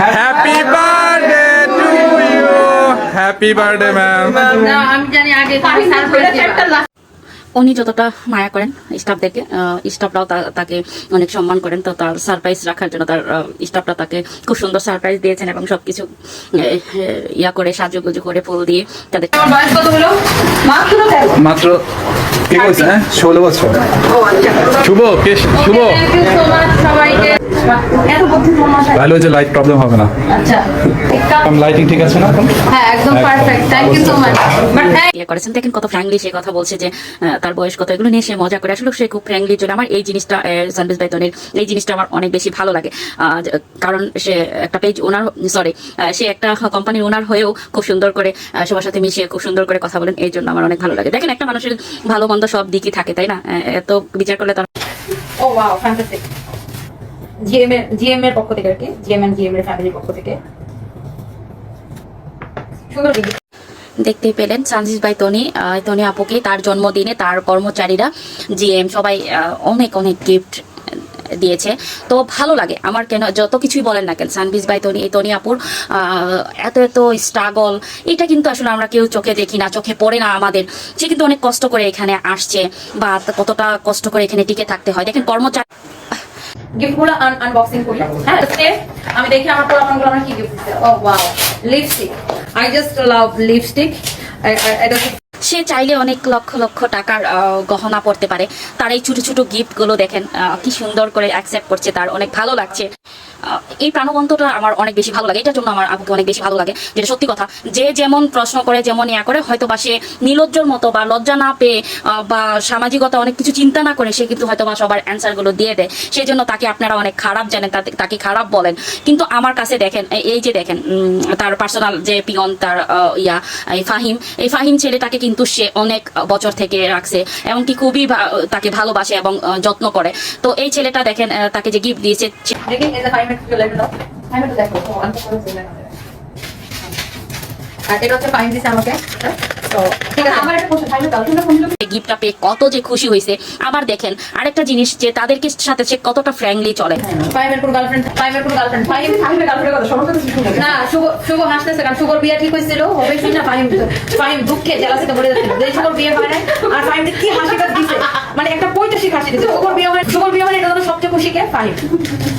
Happy birthday to you happy birthday ma'am আমি জানি আগে উনি যতটা মায়া করেন স্টাফদেরকে স্টাফরাও তাকে অনেক সম্মান করেন তো তার সারপ্রাইজ রাখার জন্য তার স্টাফরা তাকে খুব সুন্দর সারপ্রাইজ দিয়েছেন এবং সবকিছু আহ, ইয়া করে সাজুগুজু করে ফুল দিয়ে তাদের তোমার বয়স কত হলো? মাত্র হ্যাঁ? ষোলো বছর। ও আচ্ছা। শুভ শুভ। থ্যাংক ইউ সো মাচ সবাইকে। তোমার ভালো লাইট প্রবলেম হবে না। আচ্ছা। লাইটিং ঠিক আছে না এখন? হ্যাঁ একদম। Perfect thank you so much but করেছেন। দেখেন কত ফ্র্যাঙ্কলি সে কথা বলছে যে তার বয়স কত এগুলো নিয়ে সে মজা করে। আসলে সে খুব ফ্র্যাঙ্কলি চলে আমার এই জিনিসটা সানবিজ বাইতনের এই জিনিসটা আমার অনেক বেশি ভালো লাগে। আহ, কারণ সে একটা পেজ ওনার সরি সে একটা কোম্পানির ওনার হয়েও খুব সুন্দর করে সবার সাথে মিশিয়ে খুব সুন্দর করে কথা বলেন এই জন্য আমার অনেক ভালো লাগে। দেখেন একটা মানুষের ভালো মন্দ সব দিকই থাকে তাই না? এত বিচার করলে তার ও ওয়াও ফ্যান্টাস্টিক জিএম এর পক্ষ থেকে আর কি জিএম জিএম এর ফ্যামিলির পক্ষ থেকে। gift। পেলেন সানজিস ভাই তনি তনি আপুকে তার জন্মদিনে তার কর্মচারীরা জিএম সবাই অনেক অনেক গিফট দিয়েছে। তো ভালো লাগে, আমার কেন, যত কিছুই বলেন না কেন সানবিজ বাই তনি তনি আপুর এত এত স্ট্রাগল এটা কিন্তু আসলে আমরা কেউ চোখে দেখি না, চোখে পড়ে না আমাদের। সে কিন্তু অনেক কষ্ট করে এখানে আসছে, বা কতটা কষ্ট করে এখানে টিকে থাকতে হয়। দেখেন কর্মচারী গিফটগুলো আনবক্সিং করি। হ্যাঁ আমি দেখি আমার পোলাপানগুলো আমার কি gift O wow lipstick I just love lipstick এটা সে চাইলে অনেক লক্ষ লক্ষ টাকার গহনা পড়তে পারে। তার এই ছোট ছোট গিফটগুলো দেখেন কি সুন্দর করে অ্যাকসেপ্ট করছে তার, অনেক ভালো লাগছে। এই প্রাণবন্তটা আমার অনেক বেশি ভালো লাগে, এটার জন্য আমার আপুকে অনেক বেশি ভালো লাগে, যেটা সত্যি কথা। যে যেমন প্রশ্ন করে, যেমন ইয়া করে হয়তো বা সে নিলজ্জর মতো বা লজ্জা না পেয়ে বা সামাজিকতা অনেক কিছু চিন্তা না করে, সে কিন্তু হয়তো বা সবার অ্যান্সারগুলো দিয়ে দেয়। সেই জন্য তাকে আপনারা অনেক খারাপ জানেন তাকে খারাপ বলেন। কিন্তু আমার কাছে দেখেন এই- যে দেখেন তার পার্সোনাল যে পিয়ন, তার ইয়া, এই ফাহিম এই ফাহিম ছেলেটাকে কিন্তু সে অনেক বছর থেকে রাখছে এমনকি খুবই তাকে ভালোবাসে এবং যত্ন করে। তো এই ছেলেটা দেখেন তাকে যে গিফট দিয়েছে এটা হচ্ছে দিছে আমাকে। গিফটটা পেয়ে কত যে খুশি হয়েছে। আবার দেখেন আরেকটা জিনিস যে তাদেরকে সাথে সে কতটা ফ্র্যাঙ্কলি চলে। ফাইভের কোন গার্লফ্রেন্ড ফাইভের কোন গার্লফ্রেন্ড ফাইভ ফাইভের গার্লফ্রেন্ড কথা সমস্ত কিছু শুনে না শুভ শুভ হাসতেছে কারণ শুভর বিয়ে ঠিক হয়েছিল হবে কি না ফাইভ ফাইভ দুঃখে জেলাসিতে মরে যাচ্ছিল যে শুভর বিয়ে হয় আর ফাইভ কি হাসিটা দিছে? মানে একটা পঁয়তাশিক হাসি দিছে। শুভর বিয়ে হয় শুভর বিয়ে মানে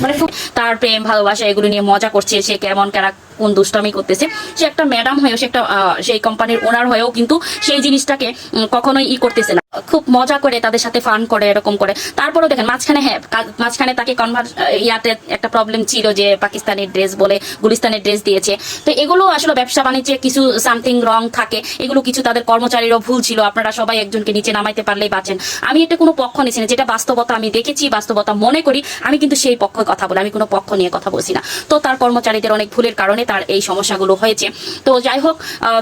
মানে তার প্রেম, ভালোবাসা, এগুলো নিয়ে মজা করছে, সে কেমন কারা কোন দুষ্টামি করতেছে। সে একটা ম্যাডাম হয়েও, সে একটা সেই কোম্পানির ওনার হয়েও কিন্তু সেই জিনিসটাকে কখনোই ই করতেছে না। খুব মজা করে তাদের সাথে ফান করে, এরকম করে। তারপরেও দেখেন, মাঝখানে হ্যাঁ মাঝখানে তাকে কনভার্ট ইয়াতে একটা প্রবলেম ছিল যে পাকিস্তানের ড্রেস বলে, গুলিস্তানের ড্রেস দিয়েছে। তো এগুলো আসলে ব্যবসা বাণিজ্যে কিছু সামথিং রং থাকে। এগুলো কিছু তাদের কর্মচারীরও ভুল ছিল। আপনারা সবাই একজনকে নিচে নামাইতে পারলেই বাঁচেন। আমি এটা কোনো পক্ষ নিচ্ছি না। যেটা বাস্তবতা আমি দেখেছি, বাস্তবতা মনে করি, আমি কিন্তু সেই পক্ষে কথা বলি, আমি কোনো পক্ষ নিয়ে কথা বলছি না। তো তার কর্মচারীদের অনেক ভুলের কারণে তার এই সমস্যাগুলো হয়েছে। তো যাই হোক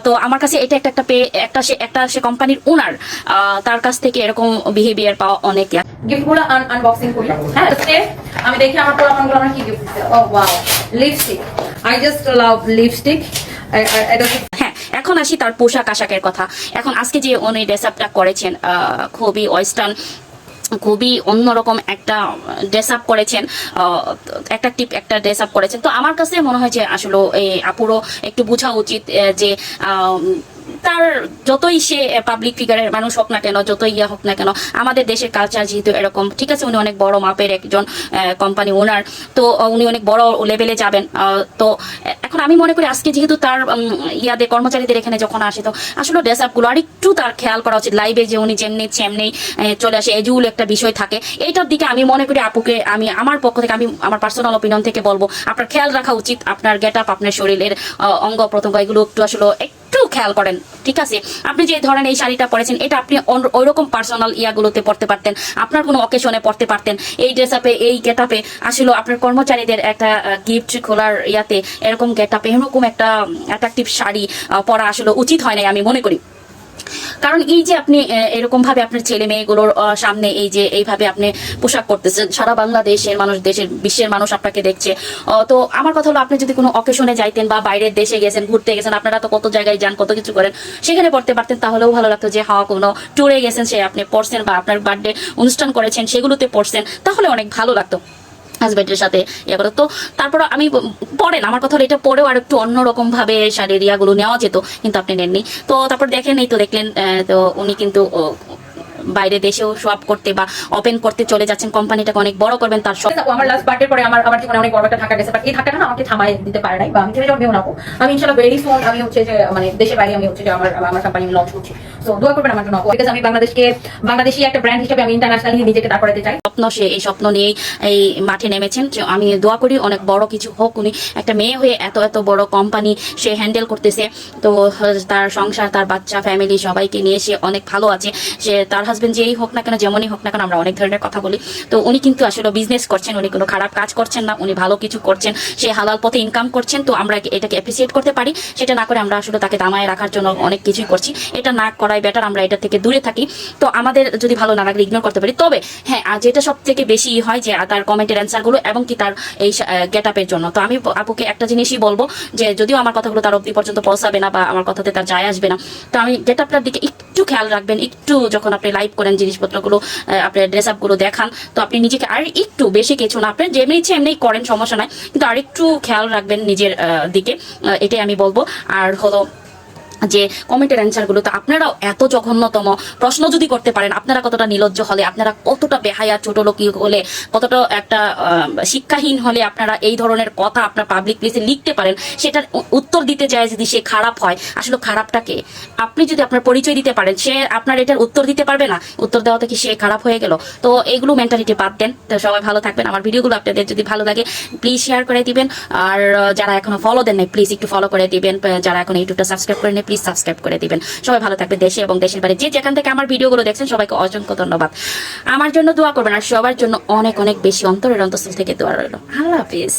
তো আমার কাছে এটা একটা একটা একটা সে একটা সে কোম্পানির ওনার তার কাছ থেকে এরকম বিহেভিয়ার পাওয়া অনেক গিফটগুলো আনবক্সিং করি। হ্যাঁ আমি দেখি আমার পোলাপানগুলো আমার কি gift O wow lipstick I just love lipstick এটা এখন আসি তার পোশাক আশাকের কথা। এখন আজকে যে উনি ড্রেস আপটা করেছেন খুবই ওয়েস্টার্ন খুবই অন্যরকম একটা ড্রেস আপ করেছেন একটা টিপ একটা ড্রেস আপ করেছেন। তো আমার কাছে মনে হয় যে আসলে এই আপুরও একটু বোঝা উচিত যে তার যতই সে পাবলিক ফিগারের মানুষ হোক না কেন যতই ইয়া হোক না কেন আমাদের দেশের কালচার যেহেতু এরকম ঠিক আছে উনি অনেক বড় মাপের একজন কোম্পানি ওনার তো উনি অনেক বড় লেভেলে যাবেন তো এখন আমি মনে করি আজকে যেহেতু তার ইয়াদের কর্মচারীদের এখানে যখন আসে তো আসলে ড্রেস আপগুলো আর একটু তার খেয়াল করা উচিত লাইভে যে উনি যেমনি আহ, চলে আসে এজুল একটা বিষয় থাকে এইটার দিকে আমি মনে করি আপুকে আমি আমার পক্ষ থেকে আমি আমার পার্সোনাল অপিনিয়ন থেকে বলব আপনার খেয়াল রাখা উচিত আপনার গেট আপ আপনার শরীরের অঙ্গ প্রত্যঙ্গ এগুলো একটু আসলে খেয়াল করেন, ঠিক আছে? আপনি যে ধরেন এই শাড়িটা পরেছেন, এটা আপনি ওই রকম পার্সোনাল ইয়াগুলোতে পড়তে পারতেন, আপনার কোনো অকেশনে পড়তে পারতেন। এই ড্রেস আপে এই গেট আপে আসলে আপনার কর্মচারীদের একটা গিফট খোলার ইয়াতে এরকম গেট আপে এরকম একটা অ্যাট্রাকটিভ শাড়ি পরা আসলে উচিত হয় নাই আমি মনে করি। কারণ এই যে আপনি এরকম ভাবে আপনার ছেলে মেয়েগুলোর সামনে এই যে এইভাবে আপনি পোশাক করতেছেন, সারা বাংলাদেশের মানুষ, দেশের, বিশ্বের মানুষ আপনাকে দেখছে। তো আমার কথা হলো, আপনি যদি কোনো অকেশনে যাইতেন বা বাইরের দেশে গেছেন, ঘুরতে গেছেন, আপনারা তো কত জায়গায় যান, কত কিছু করেন, সেখানে পড়তে পারতেন, তাহলেও ভালো লাগতো যে হওয়া কোনো ট্যুরে গেছেন, সে আপনি পড়ছেন বা আপনার বার্থডে অনুষ্ঠান করেছেন, সেগুলোতে পড়ছেন, তাহলে অনেক ভালো লাগতো। হাজব্যান্ডের সাথে ইয়ে করে। তো তারপর আমি পড়েন আমার কথা হলো এটা পরেও আর একটু অন্যরকম ভাবে শাড়ির ইয়াগুলো নেওয়া যেত, কিন্তু আপনি নেননি। তো তারপর দেখেন, এই তো দেখলেন তো উনি কিন্তু বাইরে দেশেও সোয়াপ করতে বা ওপেন করতে চলে যাচ্ছেন কোম্পানিটাকে অনেক বড় করবেন, তার সব আমার লাস্ট বার্থডে পরে আমার আমার জীবনে অনেক বড় একটা ধাক্কা গেছে বাট এই ধাক্কাটা না আমাকে থামায় দিতে পারে নাই, বা আমি ছেড়ে যাবেও না আমি ইনশাল্লাহ ভেরি সুন আমি হচ্ছে যে মানে দেশের বাইরে আমি হচ্ছে যে আমার আমার কোম্পানি লঞ্চ করছি। সো দোয়া করবেন আমার জন্য। বিকজ আমি বাংলাদেশকে, বাংলাদেশি একটা ব্র্যান্ড হিসেবে আমি ইন্টারন্যাশনালি নিজেকে দাঁড় করাতে চাই। স্বপ্ন, সে এই স্বপ্ন নিয়েই এই মাঠে নেমেছেন। আমি দোয়া করি, অনেক বড় কিছু হোক। উনি একটা মেয়ে হয়ে এত এত বড় কোম্পানি সে হ্যান্ডেল করতেছে। তো, তার সংসার, তার বাচ্চা ফ্যামিলি সবাইকে নিয়ে সে অনেক ভালো আছে। সে, তার হাজবেন্ড যেই হোক না কেন, যেমনই হোক না কেন, আমরা অনেক ধরনের কথা বলি। তো উনি কিন্তু আসলে বিজনেস করছেন, উনি কোনো খারাপ কাজ করছেন না, উনি ভালো কিছু করছেন। সে হালাল পথে ইনকাম করছেন, তো আমরা এটাকে অ্যাপ্রিসিয়েট করতে পারি। সেটা না করে আমরা আসলে তাকে দামায় রাখার জন্য অনেক কিছুই করছি। এটা না করাই বেটার আমরা এটা থেকে দূরে থাকি। তো আমাদের যদি ভালো না লাগলে ইগনোর করতে পারি। তবে হ্যাঁ আর যেটা সব থেকে বেশি হয় যে, তার কমেন্টের অ্যান্সারগুলো এবং কি তার এই গেট আপের জন্য। তো আমি আপুকে একটা জিনিসই বলব যে, যদিও আমার কথাগুলো তার অব্দি পর্যন্ত পৌঁছাবে না বা আমার কথাতে তার যায় আসবে না, তো আমি গেট আপটার দিকে একটু খেয়াল রাখবেন, একটু যখন আপনি লাইভ করেন জিনিসপত্রগুলো আপনার ড্রেস আপগুলো দেখান, তো আপনি নিজেকে আর একটু বেশি কিছু না আপনি যেমনি ইচ্ছে এমনি করেন, সমস্যা নাই, কিন্তু আর একটু খেয়াল রাখবেন নিজের দিকে এটাই আমি বলব। আর হলো যে কমেন্টের অ্যান্সারগুলো, তো আপনারাও এত জঘন্যতম প্রশ্ন যদি করতে পারেন, আপনারা কতটা নিলজ্জ হলে, আপনারা কতটা বেহায়া ছোট লোকই হলে, কতটা একটা শিক্ষাহীন হলে আপনারা এই ধরনের কথা আপনার পাবলিক প্লেসে লিখতে পারেন, সেটার উত্তর দিতে যায় যদি সে খারাপ হয়। আসলে খারাপটাকে আপনি যদি আপনার পরিচয় দিতে পারেন, সে আপনার এটার উত্তর দিতে পারবে না, উত্তর দেওয়াতে কি সে খারাপ হয়ে গেল? তো এগুলো মেন্টালিটি বাদ দেন। তো সবাই ভালো থাকবেন। আমার ভিডিওগুলো আপনাদের যদি ভালো লাগে প্লিজ শেয়ার করে দিবেন। আর যারা এখনও ফলো দেন নাই প্লিজ একটু ফলো করে দিবেন। যারা এখন ইউটিউবটা সাবস্ক্রাইব করে নেই প্লিজ সাবস্ক্রাইব করে দিবেন। সবাই ভালো থাকবে দেশে এবং দেশের বাইরে। যে যেখান থেকে আমার ভিডিওগুলো দেখছেন, সবাইকে অসংখ্য ধন্যবাদ। আমার জন্য দোয়া করবেন আর সবার জন্য অনেক অনেক বেশি অন্তরের অন্তঃস্থল থেকে দোয়া রইল। আল্লাহ হাফিজ।